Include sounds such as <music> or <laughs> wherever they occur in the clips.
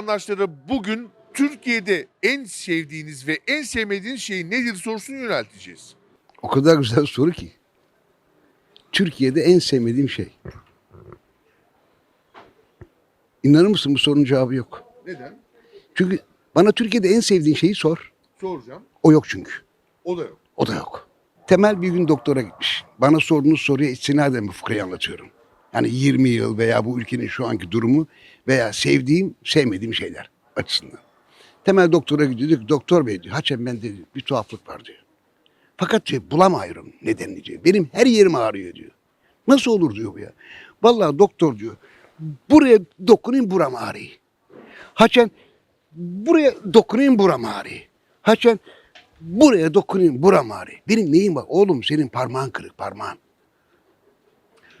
vatandaşlara bugün Türkiye'de en sevdiğiniz ve en sevmediğiniz şey nedir sorusunu yönelteceğiz. O kadar güzel soru ki. Türkiye'de en sevmediğim şey. İnanır mısın bu sorunun cevabı yok. Neden? Çünkü bana Türkiye'de en sevdiğin şeyi sor. Soracağım. O yok çünkü. O da yok. O da yok. Temel bir gün doktora gitmiş. Bana sorduğunuz soruya istinaden bu fıkrayı anlatıyorum. Yani 20 yıl veya bu ülkenin şu anki durumu veya sevdiğim, sevmediğim şeyler açısından. Temel doktora gidiyor. Diyor ki, doktor bey diyor. Haçem bende bir tuhaflık var diyor. Fakat diyor bulamıyorum nedenini diyor. Benim her yerim ağrıyor diyor. Nasıl olur diyor bu ya. Vallahi doktor diyor. Buraya dokunayım buram ağrıyor. Haçen buraya dokunayım buram ağrıyor. Haçen buraya dokunayım buram ağrıyor. Benim neyim var? Oğlum senin parmağın kırık parmağın.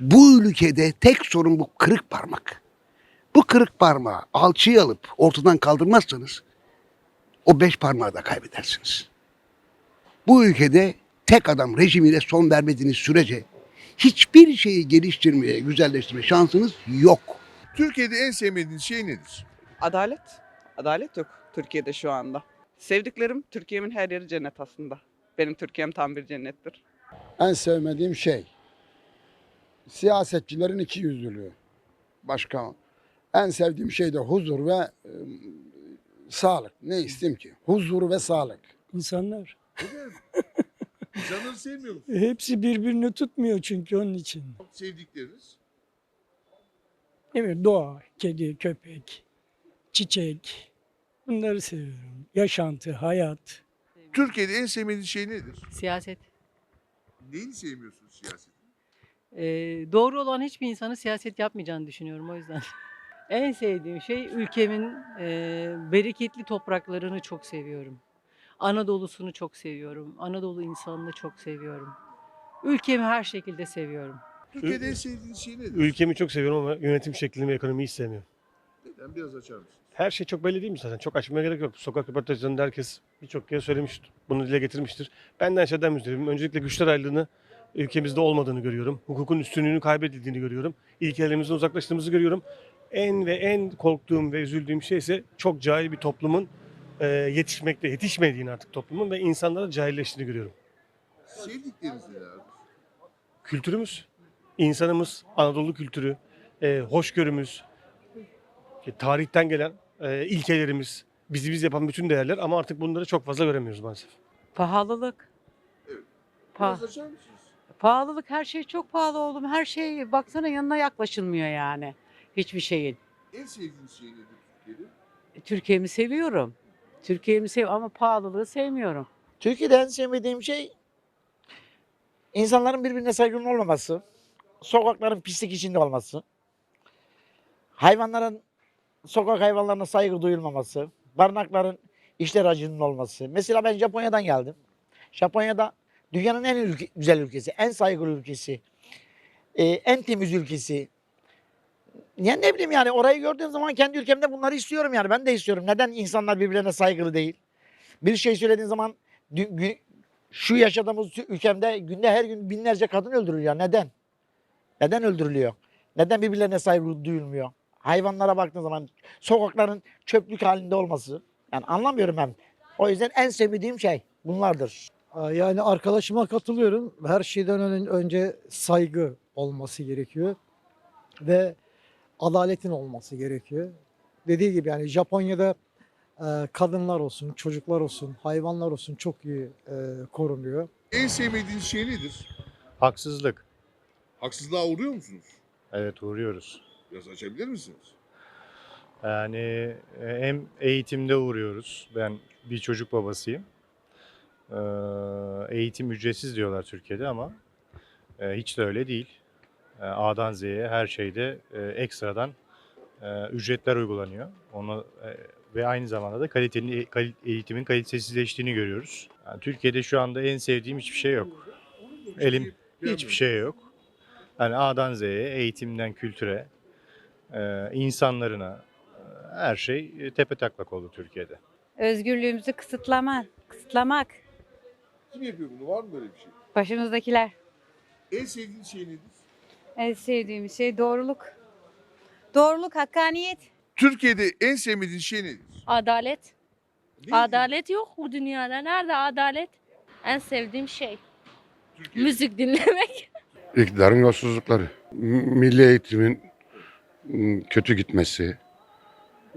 Bu ülkede tek sorun bu kırık parmak. Bu kırık parmağı alçıyı alıp ortadan kaldırmazsanız o beş parmağı da kaybedersiniz. Bu ülkede tek adam rejimine son vermediğiniz sürece hiçbir şeyi geliştirmeye, güzelleştirme şansınız yok. Türkiye'de en sevmediğiniz şey nedir? Adalet. Adalet yok Türkiye'de şu anda. Sevdiklerim Türkiye'min her yeri cennet aslında. Benim Türkiye'm tam bir cennettir. En sevmediğim şey siyasetçilerin iki yüzlülüğü. Başka en sevdiğim şey de huzur ve e, sağlık. Ne isteyeyim ki? Huzur ve sağlık. İnsanlar. <laughs> İnsanları sevmiyor musun? Hepsi birbirini tutmuyor çünkü onun için. Sevdikleriniz? Evet doğa, kedi, köpek, çiçek. Bunları seviyorum. Yaşantı, hayat. Türkiye'de en sevmediğiniz şey nedir? Siyaset. Neyini sevmiyorsunuz siyasetin? Ee, doğru olan hiçbir insanın siyaset yapmayacağını düşünüyorum o yüzden. <laughs> en sevdiğim şey ülkemin e, bereketli topraklarını çok seviyorum. Anadolu'sunu çok seviyorum. Anadolu insanını çok seviyorum. Ülkemi her şekilde seviyorum. Türkiye'de en sevdiğiniz şey nedir? Ülkemi çok seviyorum ama yönetim şeklini ve ekonomiyi hiç sevmiyorum. Neden? Biraz açar mısınız? Her şey çok belli değil mi zaten? Çok açmaya gerek yok. Sokak röportajlarında herkes birçok kere söylemiştir. Bunu dile getirmiştir. Ben de aşağıdan müzdaribim. Öncelikle güçler ayrılığını ülkemizde olmadığını görüyorum. Hukukun üstünlüğünü kaybedildiğini görüyorum. İlkelerimizden uzaklaştığımızı görüyorum. En ve en korktuğum ve üzüldüğüm şey ise çok cahil bir toplumun e, yetişmekte, yetişmediğini artık toplumun ve insanlara cahilleştiğini görüyorum. Sevdikleriniz nelerdir? kültürümüz, insanımız, Anadolu kültürü, e, hoşgörümüz, e, tarihten gelen e, ilkelerimiz, bizi biz yapan bütün değerler ama artık bunları çok fazla göremiyoruz maalesef. Pahalılık. Evet. Pa- Biraz açar mısınız? Pahalılık her şey çok pahalı oğlum. Her şey baksana yanına yaklaşılmıyor yani. Hiçbir şeyin. En sevdiğiniz şey nedir Türkiye'de? E, Türkiye'mi seviyorum. Türkiye'mi sev ama pahalılığı sevmiyorum. Türkiye'de en sevmediğim şey insanların birbirine saygının olmaması, sokakların pislik içinde olması, hayvanların sokak hayvanlarına saygı duyulmaması, barınakların işler acının olması. Mesela ben Japonya'dan geldim. Japonya'da dünyanın en ülke- güzel ülkesi, en saygılı ülkesi, e, en temiz ülkesi. Ya ne bileyim yani orayı gördüğüm zaman kendi ülkemde bunları istiyorum yani. Ben de istiyorum. Neden insanlar birbirlerine saygılı değil? Bir şey söylediğin zaman şu yaşadığımız ülkemde günde her gün binlerce kadın öldürülüyor. Neden? Neden öldürülüyor? Neden birbirlerine saygı duyulmuyor? Hayvanlara baktığın zaman sokakların çöplük halinde olması. Yani anlamıyorum ben. O yüzden en sevmediğim şey bunlardır. Yani arkadaşıma katılıyorum. Her şeyden ön- önce saygı olması gerekiyor ve adaletin olması gerekiyor. Dediği gibi yani Japonya'da e, kadınlar olsun, çocuklar olsun, hayvanlar olsun çok iyi e, korunuyor. En sevmediğiniz şey nedir? Haksızlık. Haksızlığa uğruyor musunuz? Evet uğruyoruz. Biraz açabilir misiniz? Yani e, hem eğitimde uğruyoruz. Ben bir çocuk babasıyım. Ee, Eğitim ücretsiz diyorlar Türkiye'de ama e, hiç de öyle değil. E, A'dan Z'ye her şeyde e, ekstradan ücretler uygulanıyor. Onu ve aynı zamanda da kalitenin kal- eğitimin kalitesizleştiğini görüyoruz. Yani Türkiye'de şu anda en sevdiğim hiçbir şey yok. Elim hiçbir şey yok. Yani A'dan Z'ye, eğitimden kültüre, insanlarına her şey tepe taklak oldu Türkiye'de. Özgürlüğümüzü kısıtlama, kısıtlamak. Kim yapıyor bunu? Var mı böyle bir şey? Başımızdakiler. En sevdiğiniz şey nedir? En sevdiğim şey doğruluk. Doğruluk, hakkaniyet. Türkiye'de en sevmediğiniz şey nedir? Adalet. Nedir? Adalet yok bu dünyada. Nerede adalet? En sevdiğim şey. Türkiye'de. Müzik dinlemek. İktidarın yolsuzlukları. M- Milli eğitimin m, kötü gitmesi.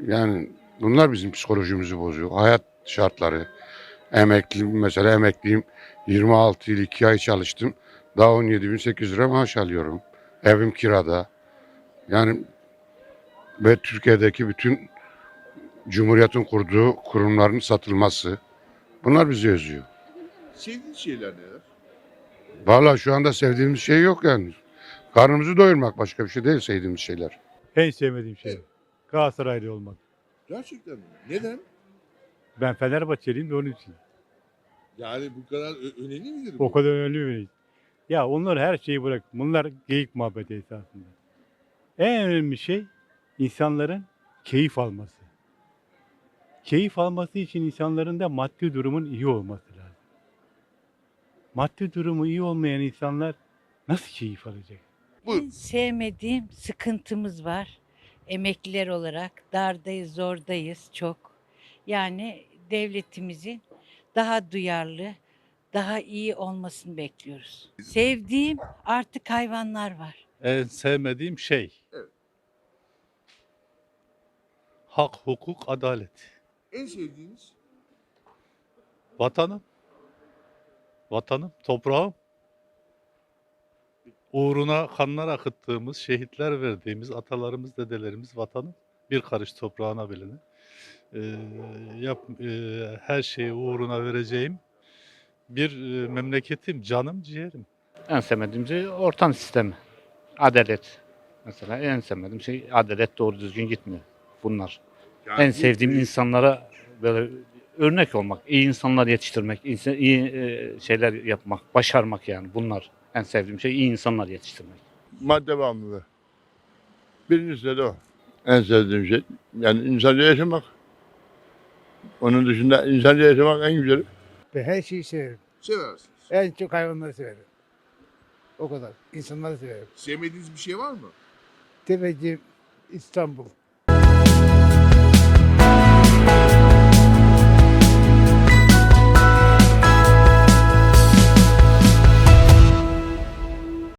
Yani bunlar bizim psikolojimizi bozuyor. Hayat şartları. Emekli mesela emekliyim. 26 yıl 2 ay çalıştım. Daha 17.800 lira maaş alıyorum. Evim kirada. Yani ve Türkiye'deki bütün Cumhuriyet'in kurduğu kurumların satılması. Bunlar bizi üzüyor. Sevdiğiniz şeyler neler? Vallahi şu anda sevdiğimiz şey yok yani. Karnımızı doyurmak başka bir şey değil sevdiğimiz şeyler. En sevmediğim şey Galatasaraylı olmak. Gerçekten mi? Neden? Ben Fenerbahçeliyim de onun için. Yani bu kadar ö- önemli midir O kadar önemli bir. Ya onlar her şeyi bırak. Bunlar geyik muhabbeti esasında. En önemli şey insanların keyif alması. Keyif alması için insanların da maddi durumun iyi olması lazım. Maddi durumu iyi olmayan insanlar nasıl keyif alacak? Buyurun. Sevmediğim sıkıntımız var. Emekliler olarak dardayız, zordayız çok. Yani devletimizin daha duyarlı, daha iyi olmasını bekliyoruz. Sevdiğim artık hayvanlar var. En sevmediğim şey. Evet. Hak, hukuk, adalet. En sevdiğiniz? Vatanım. Vatanım, toprağım. Uğruna kanlar akıttığımız, şehitler verdiğimiz atalarımız, dedelerimiz vatanım. Bir karış toprağına bilene. Ee, yap, e, her şeyi uğruna vereceğim. Bir e, memleketim, canım, ciğerim. En sevmediğim şey ortam sistemi. Adalet. Mesela en sevmediğim şey adalet doğru düzgün gitmiyor. Bunlar. Yani en bu- sevdiğim insanlara böyle örnek olmak, iyi insanlar yetiştirmek, insan- iyi e, şeyler yapmak, başarmak yani bunlar. En sevdiğim şey iyi insanlar yetiştirmek. Madde bağımlılığı. Birincisi de o. En sevdiğim şey. Yani insanca yaşamak. Onun dışında insanca yaşamak en güzeli. Ve her şeyi severim. Seversiniz. En çok hayvanları severim. O kadar. İnsanları severim. Sevmediğiniz bir şey var mı? Tepeci İstanbul.